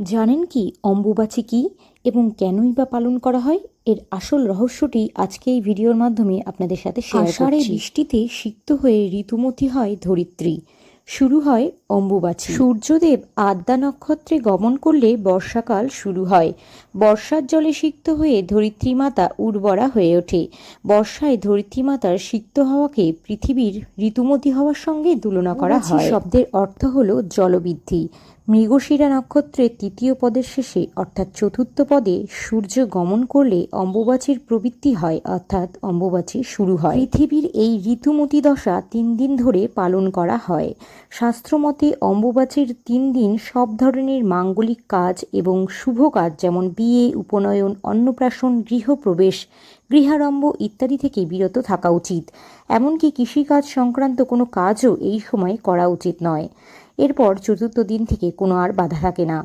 জানেন কি অম্বুবাচী কি এবং কেনই বা পালন করা হয়? এর আসল রহস্যটি আজকে এই ভিডিওর মাধ্যমে আপনাদের সাথে শেয়ার করছি। বৃষ্টিতে সিক্ত হয়ে ঋতুমতী হয় ধরিত্রী। শুরু হয় অম্বুবাচী। সূর্যদেব আদ্যা নক্ষত্রে গমন করলে বর্ষাকাল শুরু হয়। বর্ষার জলে সিক্ত হয়ে ধরিত্রী মাতা উর্বরা হয়ে ওঠে। বর্ষায় ধরিত্রী মাতার সিক্ত হওয়াকে পৃথিবীর ঋতুমতী হওয়ার সঙ্গে তুলনা করা হয়। শব্দের অর্থ হল জলবৃদ্ধি। মৃগশিরা নক্ষত্রের তৃতীয় পদের শেষে অর্থাৎ চতুর্থ পদে সূর্য গমন করলে অম্বুবাচীর প্রবৃত্তি হয় অর্থাৎ অম্বুবাচী শুরু হয়। পৃথিবীর এই ঋতুমতি দশা তিন দিন ধরে পালন করা হয়। শাস্ত্রমতে অম্বুবাচীর তিন দিন সব ধরনের মাঙ্গলিক কাজ এবং শুভ কাজ যেমন বিয়ে, উপনয়ন, অন্নপ্রাশন, গৃহপ্রবেশ, গৃহারম্ভ ইত্যাদি থেকে বিরত থাকা উচিত। এমনকি কৃষিকাজ সংক্রান্ত কোনো কাজও এই সময় করা উচিত নয়। এরপর চতুর্থ দিন থেকে কোনো আর বাধা থাকে না।